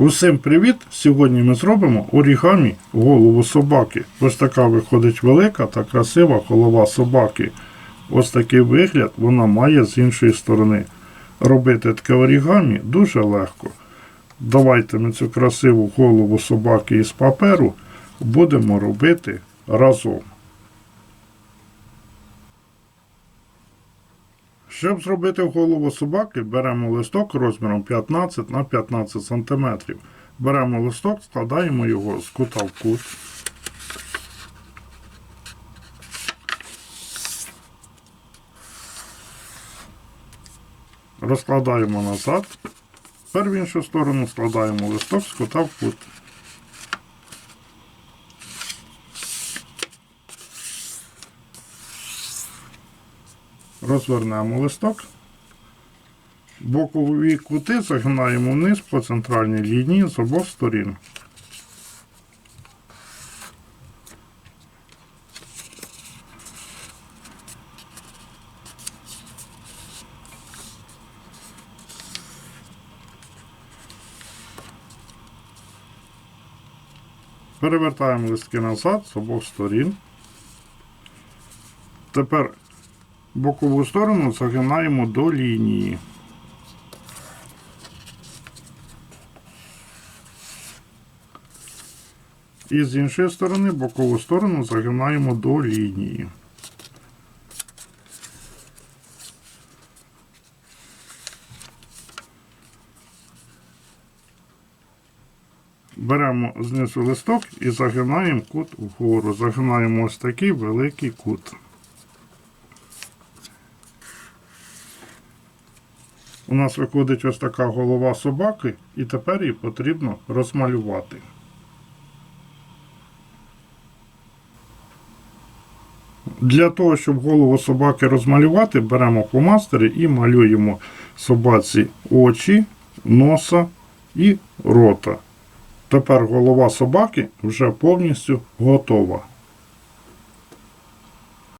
Усім привіт! Сьогодні ми зробимо орігамі голову собаки. Ось така виходить велика та красива голова собаки. Ось такий вигляд вона має з іншої сторони. Робити таке орігамі дуже легко. Давайте ми цю красиву голову собаки із паперу будемо робити разом. Щоб зробити голову собаки, беремо листок розміром 15 на 15 см. Беремо листок, складаємо його з кута в кут. Розкладаємо назад. Тепер в іншу сторону складаємо листок з кута в кут. Розвернемо листок. Бокові кути загинаємо вниз по центральній лінії з обох сторін. Перевертаємо листки назад з обох сторін. Тепер бокову сторону загинаємо до лінії. І з іншої сторони бокову сторону загинаємо до лінії. Беремо знизу листок і загинаємо кут вгору. Загинаємо ось такий великий кут. У нас виходить ось така голова собаки, і тепер її потрібно розмалювати. Для того, щоб голову собаки розмалювати, беремо фломастери і малюємо собаці очі, носа і рота. Тепер голова собаки вже повністю готова.